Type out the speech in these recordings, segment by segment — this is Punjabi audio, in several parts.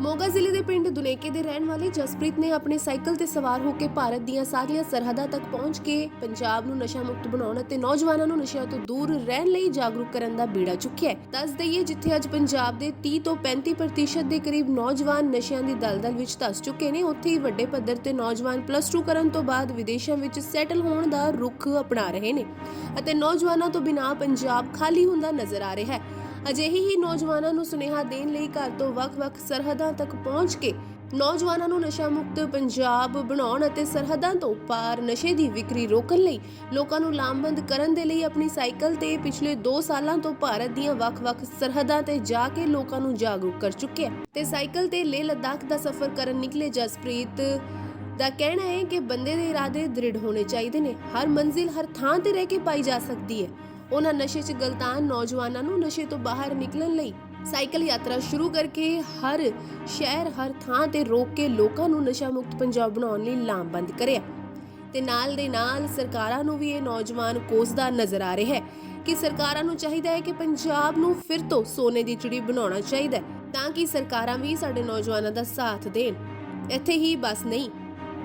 ਮੋਗਾ ਜ਼ਿਲ੍ਹੇ ਦੇ ਪਿੰਡ ਦੁਨੇਕੇ ਦੇ ਰਹਿਣ ਵਾਲੇ ਜਸਪ੍ਰੀਤ ਨੇ ਆਪਣੇ ਸਾਈਕਲ ਤੇ ਸਵਾਰ ਹੋ ਕੇ ਭਾਰਤ ਦੀਆਂ ਸਾਰੀਆਂ ਸਰਹੱਦਾਂ ਤੱਕ ਪਹੁੰਚ ਕੇ ਪੰਜਾਬ ਨੂੰ ਨਸ਼ਾ ਮੁਕਤ ਬਣਾਉਣ ਅਤੇ ਨੌਜਵਾਨਾਂ ਨੂੰ ਨਸ਼ਿਆਂ ਤੋਂ ਦੂਰ ਰਹਿਣ ਲਈ ਜਾਗਰੂਕ ਕਰਨ ਦਾ ਬੀੜਾ ਚੁੱਕਿਆ ਹੈ। ਦੱਸ ਦਈਏ ਜਿੱਥੇ ਅੱਜ ਪੰਜਾਬ ਦੇ 30 ਤੋਂ 35% ਦੇ ਕਰੀਬ ਨੌਜਵਾਨ ਨਸ਼ਿਆਂ ਦੀ ਦਲਦਲ ਵਿੱਚ ਧਸ ਚੁੱਕੇ ਨੇ, ਉੱਥੇ ਹੀ ਵੱਡੇ ਪੱਧਰ ਤੇ ਨੌਜਵਾਨ ਪਲੱਸ 2 ਕਰਨ ਤੋਂ ਬਾਅਦ ਵਿਦੇਸ਼ਾਂ ਵਿੱਚ ਸੈਟਲ ਹੋਣ ਦਾ ਰੁਖ ਅਪਣਾ ਰਹੇ ਨੇ ਅਤੇ ਨੌਜਵਾਨਾਂ ਤੋਂ ਬਿਨਾਂ ਪੰਜਾਬ ਖਾਲੀ ਹੁੰਦਾ ਨਜ਼ਰ ਆ ਰਿਹਾ ਹੈ। ਅਜਿਹੇ ਹੀ ਨੌਜਵਾਨਾਂ ਨੂੰ ਸੁਨੇਹਾ ਦੇਣ ਲਈ ਘਰ ਤੋਂ ਵੱਖ-ਵੱਖ ਸਰਹੱਦਾਂ ਤੱਕ ਪਹੁੰਚ ਕੇ ਨੌਜਵਾਨਾਂ ਨੂੰ ਨਸ਼ਾ ਮੁਕਤ ਪੰਜਾਬ ਬਣਾਉਣ ਅਤੇ ਸਰਹੱਦਾਂ ਤੋਂ ਪਾਰ ਨਸ਼ੇ ਦੀ ਵਿਕਰੀ ਰੋਕਣ ਲਈ ਲੋਕਾਂ ਨੂੰ ਲਾਮਬੰਦ ਕਰਨ ਦੇ ਲਈ ਆਪਣੀ ਸਾਈਕਲ ਤੇ ਪਿਛਲੇ 2 ਸਾਲਾਂ ਤੋਂ ਭਾਰਤ ਦੀਆਂ ਵੱਖ-ਵੱਖ ਸਰਹੱਦਾਂ ਤੇ ਜਾ ਕੇ ਲੋਕਾਂ ਨੂੰ ਜਾਗਰੂਕ ਕਰ ਚੁੱਕਿਆ ਤੇ ਸਾਈਕਲ ਤੇ ਲੇਹ ਲਦਾਖ ਦਾ ਸਫ਼ਰ ਕਰਨ ਨਿਕਲੇ ਜਸਪ੍ਰੀਤ ਦਾ ਕਹਿਣਾ ਹੈ ਕਿ ਬੰਦੇ ਦੇ ਇਰਾਦੇ ਦ੍ਰਿੜ ਹੋਣੇ ਚਾਹੀਦੇ ਨੇ। ਹਰ ਮੰਜ਼ਿਲ ਹਰ ਥਾਂ ਤੇ ਰਹਿ ਕੇ ਪਾਈ ਜਾ ਸਕਦੀ ਹੈ। ਉਹਨਾਂ ਨਸ਼ੇ 'ਚ ਗਲਤਾਨ ਨੌਜਵਾਨਾਂ ਨੂੰ ਨਸ਼ੇ ਤੋਂ ਬਾਹਰ ਨਿਕਲਣ ਲਈ ਸਾਈਕਲ ਯਾਤਰਾ ਸ਼ੁਰੂ ਕਰਕੇ ਹਰ ਸ਼ਹਿਰ, ਹਰ ਥਾਂ ਤੇ ਰੋਕ ਕੇ ਲੋਕਾਂ ਨੂੰ ਨਸ਼ਾ ਮੁਕਤ ਪੰਜਾਬ ਬਣਾਉਣ ਲਈ ਲਾਮਬੰਦ ਕਰਿਆ। ਤੇ ਨਾਲ ਦੇ ਨਾਲ ਸਰਕਾਰਾਂ ਨੂੰ ਵੀ ਇਹ ਨੌਜਵਾਨ ਕੋਸਦਾ ਨਜ਼ਰ ਆ ਰਿਹਾ ਹੈ ਕਿ ਸਰਕਾਰਾਂ ਨੂੰ ਚਾਹੀਦਾ ਹੈ ਕਿ ਪੰਜਾਬ ਨੂੰ ਫਿਰ ਤੋਂ ਸੋਨੇ ਦੀ ਚਿੜੀ ਬਣਾਉਣਾ ਚਾਹੀਦਾ ਹੈ ਤਾਂ ਕਿ ਸਰਕਾਰਾਂ ਵੀ ਸਾਡੇ ਨੌਜਵਾਨਾਂ ਦਾ ਸਾਥ ਦੇਣ। ਇੱਥੇ ਹੀ ਬਸ ਨਹੀਂ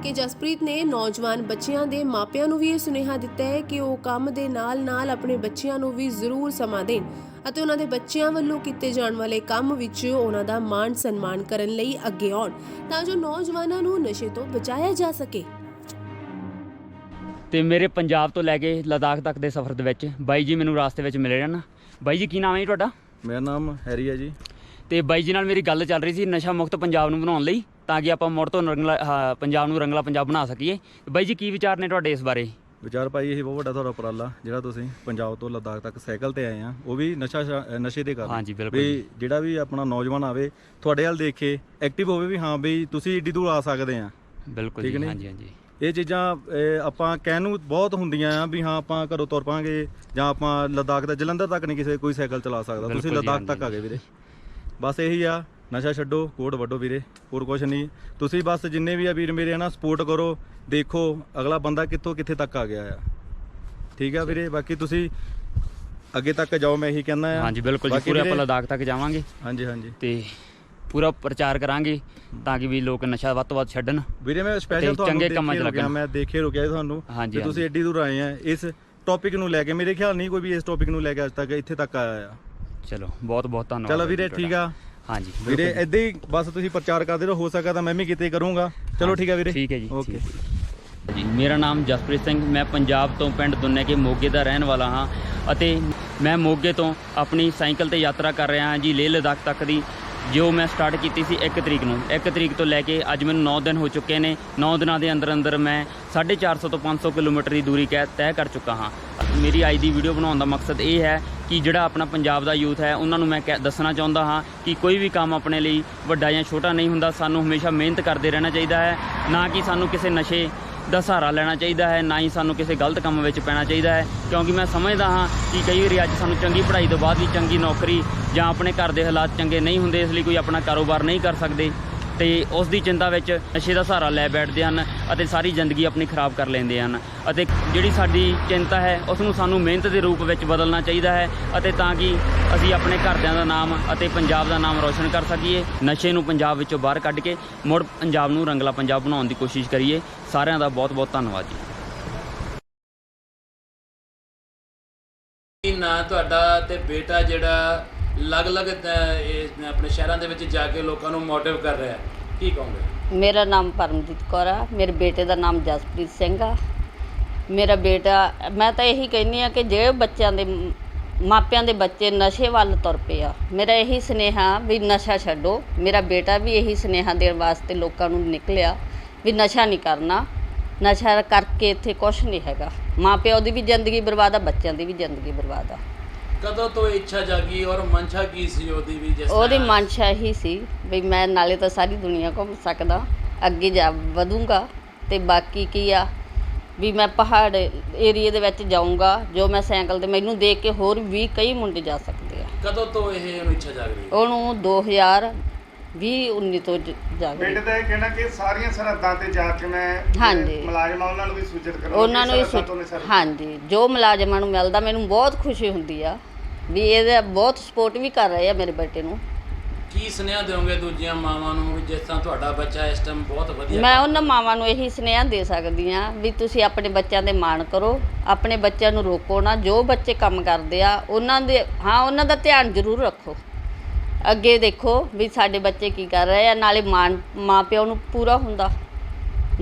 ਕਿ ਜਸਪ੍ਰੀਤ ਨੇ ਨੌਜਵਾਨ ਬੱਚਿਆਂ ਦੇ ਮਾਪਿਆਂ ਨੂੰ ਵੀ ਇਹ ਸੁਨੇਹਾ ਦਿੱਤਾ ਹੈ ਕਿ ਉਹ ਕੰਮ ਦੇ ਨਾਲ-ਨਾਲ ਆਪਣੇ ਬੱਚਿਆਂ ਨੂੰ ਵੀ ਜ਼ਰੂਰ ਸਮਾਂ ਦੇਣ ਅਤੇ ਉਹਨਾਂ ਦੇ ਬੱਚਿਆਂ ਵੱਲੋਂ ਕੀਤੇ ਜਾਣ ਵਾਲੇ ਕੰਮ ਵਿੱਚ ਉਹਨਾਂ ਦਾ ਮਾਣ ਸਨਮਾਨ ਕਰਨ ਲਈ ਅੱਗੇ ਆਉਣ ਤਾਂ ਜੋ ਨੌਜਵਾਨਾਂ ਨੂੰ ਨਸ਼ੇ ਤੋਂ ਬਚਾਇਆ ਜਾ ਸਕੇ। ਤੇ ਮੇਰੇ ਪੰਜਾਬ ਤੋਂ ਲੈ ਕੇ ਲਦਾਖ ਤੱਕ ਦੇ ਸਫ਼ਰ ਦੇ ਵਿੱਚ ਬਾਈ ਜੀ ਮੈਨੂੰ ਰਾਸਤੇ ਵਿੱਚ ਮਿਲੇ ਹਨ ਬਾਈ ਜੀ ਕੀ ਨਾਮ ਹੈ ਜੀ ਤੁਹਾਡਾ? ਮੇਰਾ ਨਾਮ ਹੈਰੀ ਹੈ ਜੀ। ਤੇ ਬਾਈ ਜੀ ਨਾਲ ਮੇਰੀ ਗੱਲ ਚੱਲ ਰਹੀ ਸੀ ਨਸ਼ਾ ਮੁਕਤ ਪੰਜਾਬ ਨੂੰ ਬਣਾਉਣ ਲਈ। ਤਾਂ ਕਿ ਆਪਾਂ ਮੁੜ ਤੋਂ ਰੰਗਲਾ ਆਹ, ਪੰਜਾਬ ਨੂੰ ਰੰਗਲਾ ਪੰਜਾਬ ਬਣਾ ਸਕੀਏ। ਬਾਈ ਜੀ ਕੀ ਵਿਚਾਰ ਨੇ ਤੁਹਾਡੇ ਇਸ ਬਾਰੇ? ਵਿਚਾਰ ਭਾਈ ਇਹ ਬਹੁਤ ਵੱਡਾ ਤੁਹਾਡਾ ਉਪਰਾਲਾ ਜਿਹੜਾ ਤੁਸੀਂ ਪੰਜਾਬ ਤੋਂ ਲਦਾਖ ਤੱਕ ਸਾਈਕਲ ਤੇ ਆਏ ਆ ਉਹ ਵੀ ਨਸ਼ਾ ਸ਼ਾ- ਨਸ਼ੇ ਦੇ ਕਾਰਨ। ਹਾਂਜੀ, ਬਿਲਕੁਲ। ਵੀ ਜਿਹੜਾ ਵੀ ਆਪਣਾ ਨੌਜਵਾਨ ਆਵੇ ਤੁਹਾਡੇ ਵੱਲ ਦੇਖੇ ਐਕਟਿਵ ਹੋਵੇ ਵੀ ਹਾਂ ਵੀ ਤੁਸੀਂ ਏਡੀ ਦੂਰ ਆ ਸਕਦੇ ਆ। ਬਿਲਕੁਲ ਠੀਕ ਜੀ ਨੇ? ਹਾਂਜੀ ਹਾਂਜੀ। ਇਹ ਚੀਜ਼ਾਂ ਆਪਾਂ ਕਹਿਣ ਨੂੰ ਬਹੁਤ ਹੁੰਦੀਆਂ ਆ ਵੀ ਹਾਂ ਆਪਾਂ ਘਰੋਂ ਤੁਰ ਪਾਂਗੇ ਜਾਂ ਆਪਾਂ ਲਦਾਖ ਦਾ ਜਲੰਧਰ ਤੱਕ ਨਹੀਂ ਕਿਸੇ ਕੋਈ ਸਾਈਕਲ ਚਲਾ ਸਕਦਾ। ਤੁਸੀਂ ਬਿਲਕੁਲ ਜੀ, ਲਦਾਖ ਤੱਕ ਆ। ਗਏ ਵੀਰੇ। ਬਸ ਇਹੀ ਆ ਨਸ਼ਾ ਛੱਡੋ ਕੋਡ ਵੱਡੋ ਵੀਰੇ ਹੋਰ ਕੁਝ ਨਹੀਂ। ਤੁਸੀਂ ਬਸ ਜਿੰਨੇ ਵੀ ਆ ਵੀਰ ਮੇਰੇ ਹਨਾ ਸਪੋਰਟ ਕਰੋ ਦੇਖੋ ਅਗਲਾ ਬੰਦਾ ਕਿੱਥੋਂ ਕਿੱਥੇ ਤੱਕ ਆ ਗਿਆ ਆ। ਠੀਕ ਆ ਵੀਰੇ ਬਾਕੀ ਤੁਸੀਂ ਅੱਗੇ ਤੱਕ ਜਾਓ ਮੈਂ ਇਹੀ ਕਹਿੰਦਾ ਆ। ਹਾਂਜੀ ਬਿਲਕੁਲ ਜੀ ਪੂਰੇ ਆਪਾਂ ਲਦਾਖ ਤੱਕ ਜਾਵਾਂਗੇ। ਹਾਂਜੀ ਹਾਂਜੀ। ਤੇ ਪੂਰਾ ਪ੍ਰਚਾਰ ਕਰਾਂਗੇ ਤਾਂ ਕਿ ਵੀ ਲੋਕ ਨਸ਼ਾ ਵੱਧ ਤੋਂ ਵੱਧ ਛੱਡਣ। ਵੀਰੇ ਮੈਂ ਸਪੈਸ਼ਲ ਤੁਹਾਨੂੰ ਚੰਗੇ ਕੰਮਾਂ 'ਚ ਲੱਗਣ। ਮੈਂ ਦੇਖੇ ਰੁਕਿਆ ਤੁਹਾਨੂੰ ਤੇ ਤੁਸੀਂ। ਐਡੀ ਦੂਰ ਆਏ ਆ। ਇਸ ਟੌਪਿਕ ਨੂੰ ਲੈ ਕੇ ਮੇਰੇ ਖਿਆਲ ਨਹੀਂ ਕੋਈ ਵੀ ਇਸ ਟੌਪਿਕ ਨੂੰ ਲੈ ਕੇ ਅੱਜ ਤੱਕ ਇੱਥੇ ਤੱਕ ਆਇਆ ਆ। ਚਲੋ ਬਹੁਤ ਬਹੁਤ ਧੰਨਵਾਦ ਚਲੋ ਵੀਰੇ ਠੀਕ। ਆ। ਹਾਂਜੀ ਵੀਰੇ। ਏਦਾਂ ਹੀ ਬਸ ਤੁਸੀਂ ਪ੍ਰਚਾਰ ਕਰਦੇ ਰਹੋ ਹੋ ਸਕਦਾ ਤਾਂ ਮੈਂ ਵੀ ਕਿਤੇ ਕਰੂੰਗਾ। ਚਲੋ ਠੀਕ ਆ ਵੀਰੇ। ਠੀਕ ਹੈ ਜੀ ਓਕੇ ਹੈ। ਜੀ। ਮੇਰਾ ਨਾਮ ਜਸਪ੍ਰੀਤ ਸਿੰਘ ਮੈਂ ਪੰਜਾਬ ਤੋਂ ਪਿੰਡ ਦੁੰਨੇ ਕੇ ਮੋਗੇ ਦਾ ਰਹਿਣ ਵਾਲਾ ਹਾਂ ਅਤੇ ਮੈਂ ਮੋਗੇ ਤੋਂ ਆਪਣੀ ਸਾਈਕਲ ਤੇ ਯਾਤਰਾ ਕਰ ਰਿਹਾ ਹਾਂ ਜੀ ਲੇਹ ਲਦਾਖ ਤੱਕ ਦੀ ਜੋ ਮੈਂ ਸਟਾਰਟ ਕੀਤੀ ਸੀ 1 ਤਰੀਕ ਨੂੰ। 1 ਤਰੀਕ ਤੋਂ ਲੈ ਕੇ ਅੱਜ ਮੈਨੂੰ 9 ਦਿਨ ਹੋ ਚੁੱਕੇ ਨੇ। 9 ਦਿਨਾਂ ਦੇ ਅੰਦਰ ਅੰਦਰ ਮੈਂ 450 ਤੋਂ 500 ਕਿਲੋਮੀਟਰ ਦੀ ਦੂਰੀ ਕਹਿ ਤੈਅ ਕਰ ਚੁੱਕਾ ਹਾਂ। ਮੇਰੀ ਅੱਜ ਦੀ ਵੀਡੀਓ ਬਣਾਉਣ ਦਾ ਮਕਸਦ ਇਹ ਹੈ ਕਿ ਜਿਹੜਾ ਆਪਣਾ ਪੰਜਾਬ ਦਾ ਯੂਥ ਹੈ, ਉਹਨਾਂ ਨੂੰ ਮੈਂ ਕਹਿ- ਦੱਸਣਾ ਚਾਹੁੰਦਾ ਹਾਂ ਕਿ ਕੋਈ ਵੀ ਕੰਮ ਆਪਣੇ ਲਈ ਵੱਡਾ ਜਾਂ ਛੋਟਾ ਨਹੀਂ ਹੁੰਦਾ, ਸਾਨੂੰ ਹਮੇਸ਼ਾ ਮਿਹਨਤ ਕਰਦੇ ਰਹਿਣਾ ਚਾਹੀਦਾ ਹੈ। ਨਾ ਕਿ ਸਾਨੂੰ ਕਿਸੇ ਨਸ਼ੇ ਦਾ ਸਹਾਰਾ ਲੈਣਾ ਚਾਹੀਦਾ ਹੈ, ਨਾ ਹੀ ਸਾਨੂੰ ਕਿਸੇ ਗਲਤ ਕੰਮ ਵਿੱਚ ਪੈਣਾ ਚਾਹੀਦਾ ਹੈ। ਕਿਉਂਕਿ ਮੈਂ ਸਮਝਦਾ ਹਾਂ ਕਿ ਕਈ ਵਾਰੀ ਅੱਜ ਸਾਨੂੰ ਚੰਗੀ ਪੜ੍ਹਾਈ ਤੋਂ ਬਾਅਦ ਵੀ ਚੰਗੀ ਨੌਕਰੀ ਜਾਂ ਆਪਣੇ ਘਰ ਦੇ ਹਾਲਾਤ ਚੰਗੇ ਨਹੀਂ ਹੁੰਦੇ, ਇਸ ਲਈ ਕੋਈ ਆਪਣਾ ਕਾਰੋਬਾਰ ਨਹੀਂ ਕਰ ਸਕਦੇ। ਤੇ ਉਸ ਦੀ ਚਿੰਤਾ ਵਿੱਚ ਨਸ਼ੇ ਦਾ ਸਹਾਰਾ ਲੈ ਬੈਠਦੇ ਹਨ ਅਤੇ ਸਾਰੀ ਜ਼ਿੰਦਗੀ ਆਪਣੀ ਖਰਾਬ ਕਰ ਲੈਂਦੇ ਹਨ ਅਤੇ ਜਿਹੜੀ ਸਾਡੀ ਚਿੰਤਾ ਹੈ ਉਸ ਨੂੰ ਸਾਨੂੰ ਮਿਹਨਤ ਦੇ ਰੂਪ ਵਿੱਚ ਬਦਲਣਾ ਚਾਹੀਦਾ ਹੈ ਅਤੇ ਤਾਂ ਕਿ ਅਸੀਂ ਆਪਣੇ ਘਰਦਿਆਂ ਦਾ ਨਾਮ ਅਤੇ ਪੰਜਾਬ ਦਾ ਨਾਮ ਰੌਸ਼ਨ ਕਰ ਸਕੀਏ। ਨਸ਼ੇ ਨੂੰ ਪੰਜਾਬ ਵਿੱਚੋਂ ਬਾਹਰ ਕੱਢ ਕੇ ਮੁੜ ਪੰਜਾਬ ਨੂੰ ਰੰਗਲਾ ਪੰਜਾਬ ਬਣਾਉਣ ਦੀ ਕੋਸ਼ਿਸ਼ ਕਰੀਏ। ਸਾਰਿਆਂ ਦਾ ਬਹੁਤ ਬਹੁਤ ਧੰਨਵਾਦ ਜੀ। ਨਾ ਤੁਹਾਡਾ ਤੇ ਬੇਟਾ ਜਿਹੜਾ ਅਲੱਗ-ਅਲੱਗ ਅਹ, ਇਹ ਆਪਣੇ ਸ਼ਹਿਰਾਂ ਦੇ ਵਿੱਚ ਜਾ ਕੇ ਲੋਕਾਂ ਨੂੰ ਮੋਟਿਵ ਕਰ ਰਿਹਾ ਹੈ। ਕੀ ਕਹੋਗੇ? ਮੇਰਾ ਨਾਮ ਪਰਮਜੀਤ ਕੌਰ ਆ। ਮੇਰੇ ਬੇਟੇ ਦਾ ਨਾਮ ਜਸਪ੍ਰੀਤ ਸਿੰਘ ਆ। ਮੇਰਾ ਬੇਟਾ ਮੈਂ ਤਾਂ ਇਹੀ ਕਹਿੰਦੀ ਆ ਕਿ ਜਿਹੜੇ ਬੱਚਿਆਂ ਦੇ ਮ- ਮਾਪਿਆਂ ਦੇ ਬੱਚੇ ਨਸ਼ੇ ਵੱਲ ਤੁਰ ਪਏ ਆ ਮੇਰਾ ਇਹੀ ਸੁਨੇਹਾ ਵੀ ਨਸ਼ਾ ਛੱਡੋ। ਮੇਰਾ ਬੇਟਾ ਵੀ ਇਹੀ ਸੁਨੇਹਾ ਦੇਣ ਵਾਸਤੇ ਲੋਕਾਂ ਨੂੰ ਨਿਕਲਿਆ ਵੀ ਨਸ਼ਾ ਨਹੀਂ ਕਰਨਾ। ਨਸ਼ਾ ਕਰਕੇ ਇੱਥੇ ਕੁਝ ਨਹੀਂ ਹੈਗਾ। ਮਾਪਿਆਂ ਦੀ ਵੀ ਜ਼ਿੰਦਗੀ ਬਰਬਾਦ ਆ ਬੱਚਿਆਂ ਦੀ ਵੀ ਜ਼ਿੰਦਗੀ ਬਰਬਾਦ ਆ। ਕਦੋਂ ਤੋਂ ਇੱਛਾ ਜਾਗੀ ਔਰ ਮਨਸ਼ਾ ਕੀ ਸੀ ਉਹਦੀ ਵੀ ਜਿਸ ਉਹਦੀ ਤਰ੍ਹਾਂ- ਮਨਸ਼ਾ ਹੀ ਸੀ ਵੀ ਮੈਂ ਨਾਲੇ ਤਾਂ ਸਾਰੀ ਦੁਨੀਆ ਘੁੰਮ ਸਕਦਾ ਅੱਗੇ ਜਾ ਵਧੂੰਗਾ ਤੇ ਬਾਕੀ ਕੀ ਆ? ਵੀ ਮੈਂ ਪਹਾੜ ਏਰੀਏ ਦੇ ਵਿੱਚ ਜਾਊਂਗਾ ਜੋ ਮੈਂ ਸਾਈਕਲ ਤੇ ਮੈਨੂੰ ਦੇਖ ਕੇ ਹੋਰ ਵੀ ਕਈ ਮੁੰਡੇ ਜਾ ਸਕਦੇ ਆ। ਕਦੋਂ ਤੋਂ ਇਹ ਉਹਨੂੰ ਇੱਛਾ ਜਾਗ ਰਹੀ ਉਹਨੂੰ 2020 19 ਤੋਂ ਜ- ਜਾਗ ਰਹੀ ਬੇਟੇ ਦਾ ਇਹ ਕਹਿਣਾ ਕਿ ਸਾਰੀਆਂ ਸਰਹੱਦਾਂ ਤੇ ਜਾ ਕੇ ਮੈਂ ਹਾਂਜੀ। ਮੁਲਾਜ਼ਮਾਂ ਉਹਨਾਂ ਨੂੰ ਵੀ ਸੂਚਿਤ ਕਰਾਂ ਉਹਨਾਂ ਨੂੰ ਸੋਚ- ਹਾਂਜੀ। ਜੋ ਮੁਲਾਜ਼ਮਾਂ ਨੂੰ ਮਿਲਦਾ ਮੈਨੂੰ ਬਹੁਤ ਖੁਸ਼ੀ ਹੁੰਦੀ ਆ। ਵੀ ਇਹਦਾ ਬਹੁਤ ਸਪੋਰਟ ਵੀ ਕਰ ਰਹੇ ਆ ਮੇਰੇ ਬੇਟੇ ਨੂੰ। ਕੀ ਸੁਨੇਹਾ ਦਿਓਗੇ ਦੂਜੀਆਂ ਮਾਵਾਂ ਨੂੰ ਵੀ ਜਿਸ ਤਰ੍ਹਾਂ ਤੁਹਾਡਾ ਬੱਚਾ ਇਸ ਟਾਈਮ ਬਹੁਤ ਵਧੀਆ ਮੈਂ ਉਹਨਾਂ ਮਾਵਾਂ ਨੂੰ ਇਹੀ ਸੁਨੇਹਾ ਦੇ ਸਕਦੀ ਆ ਵੀ ਤੁਸੀਂ ਆਪਣੇ ਬੱਚਿਆਂ ਦੇ ਮਾਣ ਕਰੋ ਆਪਣੇ ਬੱਚਿਆਂ ਨੂੰ ਰੋਕੋ ਨਾ ਜੋ ਬੱਚੇ ਕੰਮ ਕਰਦੇ ਆ ਉਹਨਾਂ ਦੇ ਹਾਂ ਉਹਨਾਂ ਦਾ ਧਿਆਨ ਜ਼ਰੂਰ ਰੱਖੋ। ਅੱਗੇ ਦੇਖੋ ਵੀ ਸਾਡੇ ਬੱਚੇ ਕੀ ਕਰ ਰਹੇ ਆ ਨਾਲੇ ਮਾਣ ਮਾਪਿਓ ਨੂੰ ਪੂਰਾ ਹੁੰਦਾ।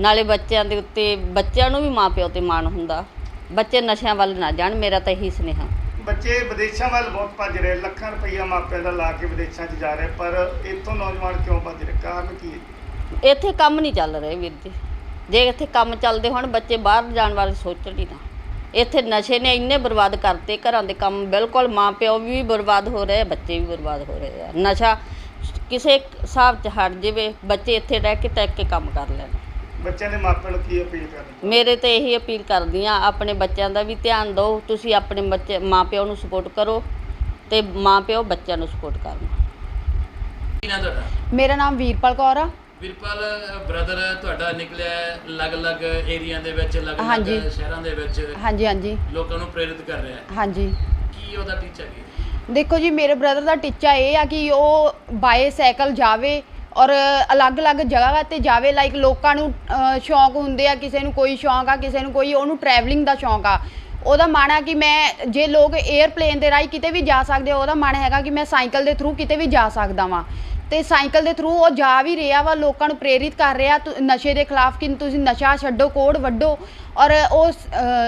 ਨਾਲੇ ਬੱਚਿਆਂ ਦੇ ਉੱਤੇ ਬੱਚਿਆਂ ਨੂੰ ਵੀ ਮਾਪਿਓ ਤੇ ਮਾਣ ਹੁੰਦਾ। ਬੱਚੇ ਨਸ਼ਿਆਂ ਵੱਲ ਨਾ ਜਾਣ ਮੇਰਾ ਤਾਂ ਇਹੀ ਸੁਨੇਹਾ। ਬੱਚੇ ਵਿਦੇਸ਼ਾਂ ਵੱਲ ਬਹੁਤ ਭੱਜ ਰਹੇ, ਲੱਖਾਂ ਰੁਪਈਆ ਮਾਪਿਆਂ ਦਾ ਲਾ ਕੇ ਵਿਦੇਸ਼ਾਂ 'ਚ ਜਾ ਰਹੇ, ਪਰ ਇੱਥੋਂ ਨੌਜਵਾਨ ਕਿਉਂ ਭੱਜ ਰਹੇ? ਕਾਰਨ ਕੀ ਹੈ? ਇੱਥੇ ਕੰਮ ਨਹੀਂ ਚੱਲ ਰਹੇ ਵੀਰ ਜੀ। ਜੇ ਇੱਥੇ ਕੰਮ ਚੱਲਦੇ ਹੋਣ, ਬੱਚੇ ਬਾਹਰ ਜਾਣ ਬਾਰੇ ਸੋਚਣ ਹੀ ਨਾ। ਇੱਥੇ ਨਸ਼ੇ ਨੇ ਇੰਨੇ ਬਰਬਾਦ ਕਰਤੇ, ਘਰਾਂ ਦੇ ਕੰਮ ਬਿਲਕੁਲ ਮਾਂ ਪਿਓ ਵੀ ਬਰਬਾਦ ਹੋ ਰਹੇ ਆ, ਬੱਚੇ ਵੀ ਬਰਬਾਦ ਹੋ ਰਹੇ ਆ। ਨਸ਼ਾ ਕਿਸੇ ਹਿਸਾਬ 'ਚ ਹਟ ਜਾਵੇ, ਬੱਚੇ ਇੱਥੇ ਰਹਿ ਕੇ ਟੈਕ ਕੇ ਕੰਮ ਕਰ ਲੈਣ। ਬੱਚਿਆਂ ਦੇ ਮਾਪਿਆਂ ਨੂੰ ਕੀ ਅਪੀਲ ਕਰਨੀ ਮੇਰੇ ਤੇ ਇਹੀ ਅਪੀਲ ਕਰਦੀ ਆ ਆਪਣੇ ਬੱਚਿਆਂ ਦਾ ਵੀ ਧਿਆਨ ਦਿਓ ਤੁਸੀਂ ਆਪਣੇ ਬੱਚੇ ਮਾਂ ਪਿਓ ਨੂੰ ਸਪੋਰਟ ਕਰੋ ਤੇ ਮਾਂ ਪਿਓ ਬੱਚਿਆਂ ਨੂੰ ਸਪੋਰਟ ਕਰਨ। ਕੀ ਨਾ ਤੁਹਾਡਾ? ਮੇਰਾ ਨਾਮ ਵੀਰਪਾਲ ਕੌਰ ਆ। ਵਿਰਪਾਲ ਬ੍ਰਦਰ ਤੁਹਾਡਾ ਨਿਕਲਿਆ ਹੈ ਅਲੱਗ-ਅਲੱਗ ਏਰੀਆ ਦੇ ਵਿੱਚ ਅਲੱਗ-ਅਲੱਗ ਹਾਂਜੀ। ਸ਼ਹਿਰਾਂ ਦੇ ਵਿੱਚ। ਹਾਂਜੀ ਹਾਂਜੀ। ਲੋਕਾਂ ਨੂੰ ਪ੍ਰੇਰਿਤ ਕਰ ਰਿਹਾ ਹੈ। ਹਾਂਜੀ। ਕੀ ਉਹਦਾ ਟੀਚਾ ਕੀ? ਹੈ ਦੇਖੋ ਜੀ ਮੇਰੇ ਬ੍ਰਦਰ ਦਾ ਟੀਚਾ ਇਹ ਆ ਕਿ ਉਹ ਬਾਏ ਸਾਈਕਲ ਜਾਵੇ ਔਰ ਅਲੱਗ-ਅਲੱਗ ਜਗ੍ਹਾ ਤੇ ਜਾਵੇ ਲਾਈਕ ਲੋਕਾਂ ਨੂੰ ਸ਼ੌਂਕ ਹੁੰਦੇ ਆ, ਕਿਸੇ ਨੂੰ ਕੋਈ ਸ਼ੌਂਕ ਆ, ਕਿਸੇ ਨੂੰ ਕੋਈ, ਉਹਨੂੰ ਟਰੈਵਲਿੰਗ ਦਾ ਸ਼ੌਂਕ ਆ। ਉਹਦਾ ਮਨ ਆ ਕਿ ਮੈਂ, ਜੇ ਲੋਕ 에ਅਰਪਲੇਨ ਦੇ ਰਾਹੀਂ ਕਿਤੇ ਵੀ ਜਾ ਸਕਦੇ ਆ, ਉਹਦਾ ਮਨ ਹੈਗਾ ਕਿ ਮੈਂ ਸਾਈਕਲ ਦੇ ਥਰੂ ਕਿਤੇ ਵੀ ਜਾ ਸਕਦਾ ਵਾਂ। ਤੇ ਸਾਈਕਲ ਦੇ ਥਰੂ ਉਹ ਜਾ ਵੀ ਰਿਹਾ ਵਾ, ਲੋਕਾਂ ਨੂੰ ਪ੍ਰੇਰਿਤ ਕਰ ਰਿਹਾ ਤੁ- ਨਸ਼ੇ ਦੇ ਖਿਲਾਫ ਕਿ ਤੁਸੀਂ ਨਸ਼ਾ ਛੱਡੋ, ਕੋੜ ਵੱਢੋ। ਔਰ ਉਹ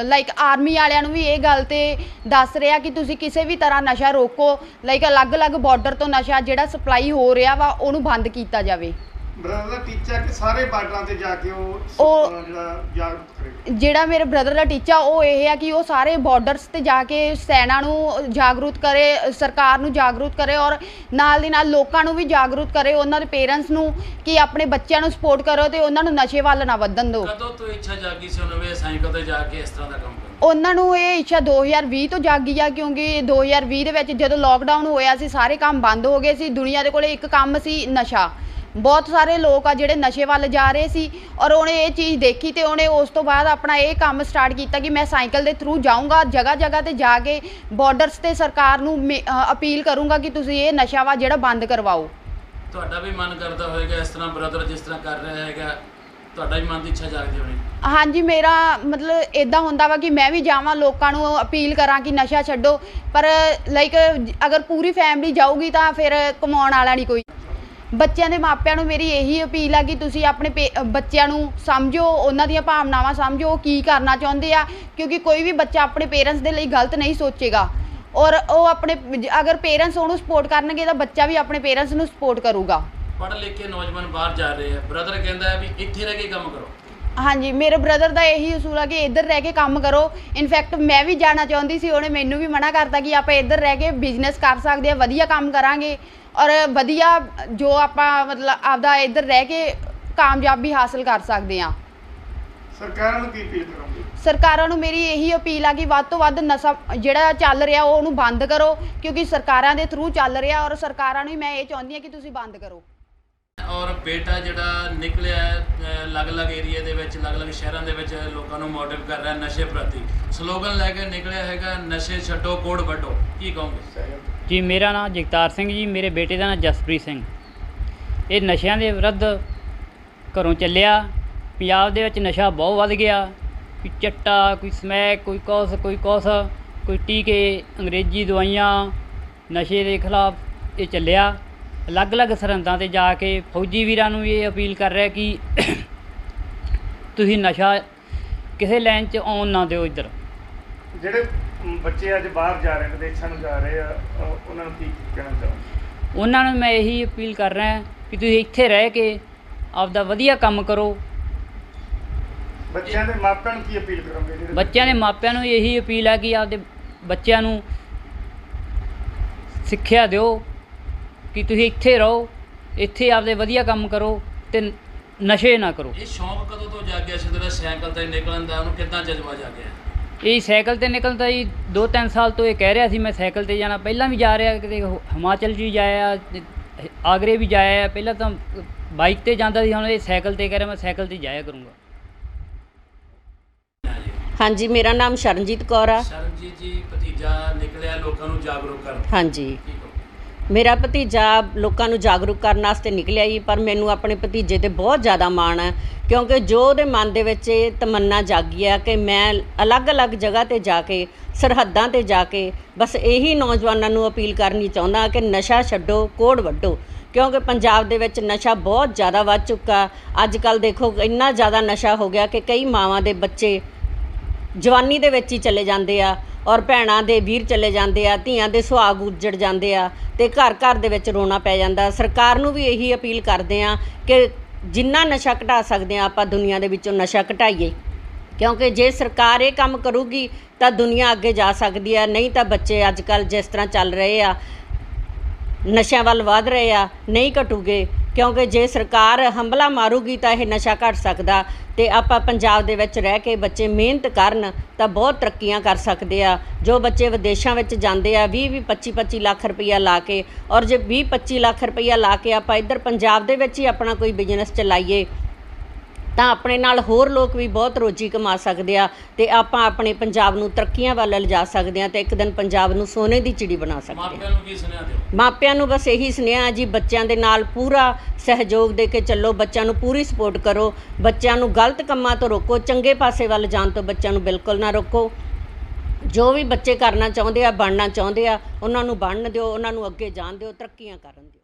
ਲਾਈਕ ਆਰਮੀ ਵਾਲਿਆਂ ਨੂੰ ਵੀ ਇਹ ਗੱਲ ਤੇ ਦੱਸ ਰਿਹਾ ਕਿ ਤੁਸੀਂ ਕਿਸੇ ਵੀ ਤਰ੍ਹਾਂ ਨਸ਼ਾ ਰੋਕੋ। ਲਾਈਕ ਅਲੱਗ-ਅਲੱਗ ਬਾਰਡਰ ਤੋਂ ਨਸ਼ਾ ਜਿਹੜਾ ਸਪਲਾਈ ਹੋ ਰਿਹਾ ਵਾ, ਉਹਨੂੰ ਬੰਦ ਕੀਤਾ ਜਾਵੇ। ਬ੍ਰਦਰ ਦਾ ਟੀਚਾ ਕਿ ਸਾਰੇ ਬਾਰਡਰਾਂ ਤੇ ਜਾ ਕੇ ਉਹ ਸ- ਉਹ- ਅਹ ਜਿਹੜਾ ਜਾਗਰੂਕ ਕਰੇ। ਜਿਹੜਾ ਮੇਰੇ ਬ੍ਰਦਰ ਦਾ ਟੀਚਾ ਉਹ ਇਹ ਆ ਕਿ ਉਹ ਸਾਰੇ ਬਾਰਡਰਸ ਤੇ ਜਾ ਕੇ ਸੈਨਾ ਨੂੰ ਜਾਗਰੂਕ ਕਰੇ ਸਰਕਾਰ ਨੂੰ ਜਾਗਰੂਕ ਕਰੇ ਔਰ ਨਾਲ ਦੀ ਨਾਲ ਲੋਕਾਂ ਨੂੰ ਵੀ ਜਾਗਰੂਕ ਕਰੇ ਉਹਨਾਂ ਦੇ ਪੇਰੈਂਟਸ ਨੂੰ ਕਿ ਆਪਣੇ ਬੱਚਿਆਂ ਨੂੰ ਸਪੋਰਟ ਕਰੋ ਤੇ ਉਹਨਾਂ ਨੂੰ ਨਸ਼ੇ ਵੱਲ ਨਾ ਵਧਣ ਦਿਓ। ਕਦੋਂ ਤੋਂ ਇੱਛਾ ਜਾਗੀ ਸੀ ਉਹਨੂੰ ਵੀ ਸਾਈਕਲ ਤੇ ਜਾ ਕੇ ਇਸ ਤਰ੍ਹਾਂ ਦਾ ਕੰਮ ਕਰਨ? ਉਹਨਾਂ ਨੂੰ ਇਹ ਇੱਛਾ 2020 ਤੋਂ ਜਾਗੀ ਆ ਕਿਉਂਕਿ 2020 ਦੇ ਵਿੱਚ ਜਦੋਂ ਲੋਕਡਾਊਨ ਹੋਇਆ ਸੀ ਸਾਰੇ ਕੰਮ ਬੰਦ ਹੋ ਗਏ ਸੀ ਦੁਨੀਆ ਦੇ ਕੋਲੇ ਇੱਕ ਕੰਮ ਸੀ ਨਸ਼ਾ। ਬਹੁਤ ਸਾਰੇ ਲੋਕ ਆ ਜਿਹੜੇ ਨਸ਼ੇ ਵੱਲ ਜਾ ਰਹੇ ਸੀ ਔਰ ਉਹਨੇ ਇਹ ਚੀਜ਼ ਦੇਖੀ ਤੇ ਉਹਨੇ ਉਸ ਤੋਂ ਬਾਅਦ ਆਪਣਾ ਇਹ ਕੰਮ ਸਟਾਰਟ ਕੀਤਾ ਕਿ ਮੈਂ ਸਾਈਕਲ ਦੇ ਥਰੂ ਜਾਊਂਗਾ ਜਗ੍ਹਾ ਜਗ੍ਹਾ ਤੇ ਜਾ ਕੇ ਬਾਰਡਰਸ ਤੇ ਸਰਕਾਰ ਨੂੰ ਮੇ- ਅ, ਅਪੀਲ ਕਰੂੰਗਾ ਕਿ ਤੁਸੀਂ ਇਹ ਨਸ਼ਾ ਵਾ ਜਿਹੜਾ ਬੰਦ ਕਰਵਾਓ। ਤੁਹਾਡਾ ਵੀ ਮਨ ਕਰਦਾ ਹੋਵੇਗਾ ਇਸ ਤਰ੍ਹਾਂ ਬ੍ਰਦਰ ਜਿਸ ਤਰ੍ਹਾਂ ਕਰ ਰਿਹਾ ਹੈਗਾ ਤੁਹਾਡਾ ਵੀ ਮਨ ਦੀ ਇੱਛਾ ਜਾਗਦੀ ਹੋਣੀ। ਹਾਂਜੀ ਮੇਰਾ ਮਤਲਬ ਇਦਾਂ ਹੁੰਦਾ ਵਾ ਕਿ ਮੈਂ ਵੀ ਜਾਵਾਂ ਲੋਕਾਂ ਨੂੰ ਅਪੀਲ ਕਰਾਂ ਕਿ ਨਸ਼ਾ ਛੱਡੋ ਪਰ ਲਾਈਕ ਅਗਰ ਪੂਰੀ ਫੈਮਿਲੀ ਜਾਊਗੀ ਤਾਂ ਫਿਰ ਕਮਾਉਣ ਵਾਲਾ ਨਹੀਂ ਕੋਈ। ਬੱਚਿਆਂ ਦੇ ਮਾਪਿਆਂ ਨੂੰ ਮੇਰੀ ਇਹੀ ਅਪੀਲ ਆ ਕਿ ਤੁਸੀਂ ਆਪਣੇ ਬੱਚਿਆਂ ਨੂੰ ਸਮਝੋ ਉਹਨਾਂ ਦੀਆਂ ਭਾਵਨਾਵਾਂ ਸਮਝੋ ਉਹ ਕੀ ਕਰਨਾ ਚਾਹੁੰਦੇ ਆ ਕਿਉਂਕਿ ਕੋਈ ਵੀ ਬੱਚਾ ਆਪਣੇ ਪੇਰੈਂਟਸ ਦੇ ਲਈ ਗਲਤ ਨਹੀਂ ਸੋਚੇਗਾ। ਔਰ ਉਹ ਆਪਣੇ ਅਗਰ ਪੇਰੈਂਟਸ ਉਹਨੂੰ ਸਪੋਰਟ ਕਰਨਗੇ ਤਾਂ ਬੱਚਾ ਵੀ ਆਪਣੇ ਪੇਰੈਂਟਸ ਨੂੰ ਸਪੋਰਟ ਕਰੂਗਾ। ਪੜ੍ਹ ਲਿਖ ਕੇ ਨੌਜਵਾਨ ਬਾਹਰ ਜਾ ਰਹੇ ਆ। ਬ੍ਰਦਰ ਕਹਿੰਦਾ ਹੈ ਵੀ ਇੱਥੇ ਰਹਿ ਕੇ ਕੰਮ ਕਰੋ। ਹਾਂਜੀ ਮੇਰੇ ਬ੍ਰਦਰ ਦਾ ਇਹੀ ਅਸੂਲ ਆ ਕਿ ਇੱਧਰ ਰਹਿ ਕੇ ਕੰਮ ਕਰੋ। ਇਨਫੈਕਟ ਮੈਂ ਵੀ ਜਾਣਾ ਚਾਹੁੰਦੀ ਸੀ ਉਹਨੇ ਮੈਨੂੰ ਵੀ ਮਨਾ ਕਰਤਾ ਕਿ ਆਪਾਂ ਇੱਧਰ ਰਹਿ ਕੇ ਬਿਜ਼ਨਸ ਕਰ ਸਕਦੇ ਆ ਵਧੀਆ ਕੰਮ ਕਰਾਂਗੇ। ਔਰ ਵਧੀਆ ਜੋ ਆਪਾਂ ਮਤਲਬ ਆਪਦਾ ਇੱਧਰ ਰਹਿ ਕੇ ਕਾਮਯਾਬੀ ਹਾਸਲ ਕਰ ਸਕਦੇ ਆ ਸਰਕਾਰਾਂ ਨੂੰ ਕੀ ਅਪੀਲ ਕਰੋਗੇ? ਸਰਕਾਰਾਂ ਨੂੰ ਮੇਰੀ ਇਹੀ ਅਪੀਲ ਆ ਕਿ ਵੱਧ ਤੋਂ ਵੱਧ ਨਸ਼ਾ ਜਿਹੜਾ ਚੱਲ ਰਿਹਾ ਉਹ ਉਹਨੂੰ ਬੰਦ ਕਰੋ ਕਿਉਂਕਿ ਸਰਕਾਰਾਂ ਦੇ ਥਰੂ ਚੱਲ ਰਿਹਾ ਔਰ ਸਰਕਾਰਾਂ ਨੂੰ ਹੀ ਮੈਂ ਇਹ ਚਾਹੁੰਦੀ ਆ ਕਿ ਤੁਸੀਂ ਬੰਦ ਕਰੋ। ਔਰ ਬੇਟਾ ਜਿਹੜਾ ਨਿਕਲਿਆ ਹੈ, ਅਲੱਗ-ਅਲੱਗ ਏਰੀਆ ਦੇ ਵਿੱਚ ਅਲੱਗ-ਅਲੱਗ ਸ਼ਹਿਰਾਂ ਦੇ ਵਿੱਚ ਲੋਕਾਂ ਨੂੰ ਮੋਟਿਵ ਕਰ ਰਿਹਾ ਨਸ਼ੇ ਪ੍ਰਤੀ। ਸਲੋਗਨ ਲੈ ਕੇ ਨਿਕਲਿਆ ਹੈਗਾ ਨਸ਼ੇ ਛੱਡੋ ਕੋੜ ਵੱਢੋ। ਕੀ ਕਹੋਗੇ? ਜੀ, ਮੇਰਾ ਨਾਮ ਜਗਤਾਰ ਸਿੰਘ ਜੀ, ਮੇਰੇ ਬੇਟੇ ਦਾ ਨਾਮ ਜਸਪ੍ਰੀਤ ਸਿੰਘ। ਇਹ ਨਸ਼ਿਆਂ ਦੇ ਵਿਰੁੱਧ ਘਰੋਂ ਚੱਲਿਆ। ਪੰਜਾਬ ਦੇ ਵਿੱਚ ਨਸ਼ਾ ਬਹੁਤ ਵੱਧ ਗਿਆ। ਕੋਈ ਚੱਟਾ, ਕੋਈ ਸਮੈਕ, ਕੋਈ ਕੁਛ ਕੋਈ ਕੁਛ, ਕੋਈ ਟੀਕੇ, ਅੰਗਰੇਜ਼ੀ ਦਵਾਈਆਂ, ਨਸ਼ੇ ਦੇ ਖਿਲਾਫ ਇਹ ਚੱਲਿਆ। ਅਲੱਗ-ਅਲੱਗ ਸਰਹੰਦਾਂ ਤੇ ਜਾ ਕੇ ਫੌਜੀ ਵੀਰਾਂ ਨੂੰ ਇਹ ਅਪੀਲ ਕਰ ਰਿਹਾ ਕਿ ਤੁਸੀਂ ਨਸ਼ਾ ਕਿਸੇ ਲਾਈਨ 'ਚ ਆਉਣ ਨਾ ਦਿਓ ਇੱਧਰ। ਜਿਹੜੇ ਬੱਚੇ ਅੱਜ ਬਾਹਰ ਜਾ ਰਹੇ ਨੇ ਵਿਦੇਸ਼ਾਂ ਨੂੰ ਜਾ ਰਹੇ ਆ। ਉਹਨਾਂ ਨੂੰ ਕੀ ਕਹਿਣਾ ਚਾਹੋਗੇ? ਉਹਨਾਂ ਨੂੰ ਮੈਂ ਇਹੀ ਅਪੀਲ ਕਰ ਰਿਹਾ ਕਿ ਤੁਸੀਂ ਇੱਥੇ ਰਹਿ ਕੇ ਆਪਦਾ ਵਧੀਆ ਕੰਮ ਕਰੋ। ਬੱਚਿਆਂ ਦੇ ਮਾਪਿਆਂ ਨੂੰ ਕੀ ਅਪੀਲ ਕਰੋਗੇ ਜਿਹੜੇ ਬੱਚਿਆਂ ਦੇ ਮਾਪਿਆਂ ਨੂੰ ਇਹੀ ਅਪੀਲ ਹੈ ਕਿ ਆਪਦੇ ਬੱਚਿਆਂ ਨੂੰ ਸਿੱਖਿਆ ਦਿਓ ਕਿ ਤੁਸੀਂ ਇੱਥੇ ਰਹੋ ਇੱਥੇ ਆਪਦੇ ਵਧੀਆ ਕੰਮ ਕਰੋ ਤੇ ਨਸ਼ੇ ਨਾ ਕਰੋ। ਇਹ ਸ਼ੌਂਕ ਕਦੋਂ ਤੋਂ ਜਾਗਿਆ ਸੀ? ਜਿਹੜਾ ਸਾਈਕਲ ਤੇ ਨਿਕਲਣ ਦਾ ਉਹਨੂੰ ਕਿੱਦਾਂ ਜਜ਼ਬਾ ਜਾਗਿਆ? ਇਹ ਸਾਈਕਲ ਤੇ ਨਿਕਲਦਾ ਜੀ 2-3 ਸਾਲ ਤੋਂ ਇਹ ਕਹਿ ਰਿਹਾ ਸੀ ਮੈਂ ਸਾਈਕਲ ਤੇ ਜਾਣਾ। ਪਹਿਲਾਂ ਵੀ ਜਾ ਰਿਹਾ ਕਿਤੇ ਹਿਮਾਚਲ 'ਚ ਵੀ ਜਾਇਆ ਆਗਰੇ ਵੀ ਜਾਇਆ ਪਹਿਲਾਂ ਤਾਂ ਬਾਈਕ ਤੇ ਜਾਂਦਾ ਸੀ ਹੁਣ ਇਹ ਸਾਈਕਲ ਤੇ ਕਹਿ ਰਿਹਾ ਮੈਂ ਸਾਈਕਲ ਤੇ ਜਾਇਆ ਕਰੂੰਗਾ। ਹਾਂਜੀ ਮੇਰਾ ਨਾਮ ਸ਼ਰਨਜੀਤ ਕੌਰ ਆ। ਸ਼ਰਨਜੀਤ ਜੀ ਭਤੀਜਾ ਨਿਕਲਿਆ ਲੋਕਾਂ ਨੂੰ ਜਾਗਰੂਕ ਕਰਨ। ਹਾਂਜੀ। ਮੇਰਾ ਭਤੀਜਾ ਲੋਕਾਂ ਨੂੰ ਜਾਗਰੂਕ ਕਰਨ ਵਾਸਤੇ ਨਿਕਲਿਆ ਜੀ, ਪਰ ਮੈਨੂੰ ਆਪਣੇ ਭਤੀਜੇ ਤੇ ਬਹੁਤ ਜ਼ਿਆਦਾ ਮਾਣ ਹੈ, ਕਿਉਂਕਿ ਜੋ ਉਹਦੇ ਮਨ ਦੇ ਵਿੱਚ ਇਹ ਤਮੰਨਾ ਜਾਗੀ ਆ ਕਿ ਮੈਂ ਅਲੱਗ-ਅਲੱਗ ਜਗ੍ਹਾ ਤੇ ਜਾ ਕੇ, ਸਰਹੱਦਾਂ ਤੇ ਜਾ ਕੇ ਬਸ ਇਹੀ ਨੌਜਵਾਨਾਂ ਨੂੰ ਅਪੀਲ ਕਰਨੀ ਚਾਹੁੰਦਾ ਕਿ ਨਸ਼ਾ ਛੱਡੋ, ਕੋੜ ਵੱਢੋ, ਕਿਉਂਕਿ ਪੰਜਾਬ ਦੇ ਵਿੱਚ ਨਸ਼ਾ ਬਹੁਤ ਜ਼ਿਆਦਾ ਵੱਧ ਚੁੱਕਾ। ਅੱਜ ਕੱਲ ਦੇਖੋ, ਇੰਨਾ ਜ਼ਿਆਦਾ ਨਸ਼ਾ ਹੋ ਗਿਆ ਕਿ ਕਈ ਮਾਵਾਂ ਦੇ ਬੱਚੇ ਜਵਾਨੀ ਦੇ ਵਿੱਚ ਹੀ ਚਲੇ ਜਾਂਦੇ ਆ ਔਰ ਭੈਣਾਂ ਦੇ ਵੀਰ ਚਲੇ ਜਾਂਦੇ ਆ, ਧੀਆਂ ਦੇ ਸੁਹਾਗ ਉੱਜੜ ਜਾਂਦੇ ਆ ਤੇ ਘਰ ਘਰ ਦੇ ਵਿੱਚ ਰੋਣਾ ਪੈ ਜਾਂਦਾ। ਸਰਕਾਰ ਨੂੰ ਵੀ ਇਹੀ ਅਪੀਲ ਕਰਦੇ ਆ ਕਿ ਜਿੰਨਾ ਨਸ਼ਾ ਘਟਾ ਸਕਦੇ ਆ, ਆਪਾਂ ਦੁਨੀਆ ਦੇ ਵਿੱਚੋਂ ਨਸ਼ਾ ਘਟਾਈਏ। ਕਿਉਂਕਿ ਜੇ ਸਰਕਾਰ ਇਹ ਕੰਮ ਕਰੂਗੀ, ਤਾਂ ਦੁਨੀਆ ਅੱਗੇ ਜਾ ਸਕਦੀ ਆ, ਨਹੀਂ ਤਾਂ ਬੱਚੇ ਅੱਜ ਕੱਲ ਜਿਸ ਤਰ੍ਹਾਂ ਚੱਲ ਰਹੇ ਆ, ਨਸ਼ਿਆਂ ਵੱਲ ਵਧ ਰਹੇ ਆ, ਨਹੀਂ ਘਟੂਗੇ। ਕਿਉਂਕਿ ਜੇ ਸਰਕਾਰ ਹੰਬਲਾ ਮਾਰੂਗੀ ਤਾਂ ਇਹ ਨਸ਼ਾ ਘਟ ਸਕਦਾ ਤੇ ਆਪਾਂ ਪੰਜਾਬ ਦੇ ਵਿੱਚ ਰਹਿ ਕੇ ਬੱਚੇ ਮਿਹਨਤ ਕਰਨ ਤਾਂ ਬਹੁਤ ਤਰੱਕੀਆਂ ਕਰ ਸਕਦੇ ਆ। ਜੋ ਬੱਚੇ ਵਿਦੇਸ਼ਾਂ ਵਿੱਚ ਜਾਂਦੇ ਆ 20 20 25 25 ਲੱਖ ਰੁਪਈਆ ਲਾ ਕੇ ਔਰ ਜੇ 20 25 ਲੱਖ ਰੁਪਈਆ ਲਾ ਕੇ ਆਪਾਂ ਇੱਧਰ ਪੰਜਾਬ ਦੇ ਵਿੱਚ ਹੀ ਆਪਣਾ ਕੋਈ ਬਿਜ਼ਨਸ ਚਲਾਈਏ ਤਾਂ ਆਪਣੇ ਨਾਲ ਹੋਰ ਲੋਕ ਵੀ ਬਹੁਤ ਰੋਜੀ ਕਮਾ ਸਕਦੇ ਆ ਤੇ ਆਪਾਂ ਆਪਣੇ ਪੰਜਾਬ ਨੂੰ ਤਰੱਕੀਆਂ ਵੱਲ ਲਿਜਾ ਸਕਦੇ ਆ ਤੇ ਇੱਕ ਦਿਨ ਪੰਜਾਬ ਨੂੰ ਸੋਨੇ ਦੀ ਚਿੜੀ ਬਣਾ ਸਕਦੇ ਆ। ਮਾਪਿਆਂ ਨੂੰ ਕੀ ਸੁਨੇਹਾ ਦਿਓ? ਮਾਪਿਆਂ ਨੂੰ ਬਸ ਇਹੀ ਸੁਨੇਹਾ ਜੀ ਬੱਚਿਆਂ ਦੇ ਨਾਲ ਪੂਰਾ ਸਹਿਯੋਗ ਦੇ ਕੇ ਚੱਲੋ ਬੱਚਿਆਂ ਨੂੰ ਪੂਰੀ ਸਪੋਰਟ ਕਰੋ ਬੱਚਿਆਂ ਨੂੰ ਗਲਤ ਕੰਮਾਂ ਤੋਂ ਰੋਕੋ ਚੰਗੇ ਪਾਸੇ ਵੱਲ ਜਾਣ ਤੋਂ ਬੱਚਿਆਂ ਨੂੰ ਬਿਲਕੁਲ ਨਾ ਰੋਕੋ। ਜੋ ਵੀ ਬੱਚੇ ਕਰਨਾ ਚਾਹੁੰਦੇ ਆ ਬਣਨਾ ਚਾਹੁੰਦੇ ਆ ਉਹਨਾਂ ਨੂੰ ਬਣਨ ਦਿਓ ਉਹਨਾਂ ਨੂੰ ਅੱਗੇ ਜਾਣ ਦਿਓ ਤਰੱਕੀਆਂ ਕਰਨ ਦਿਓ।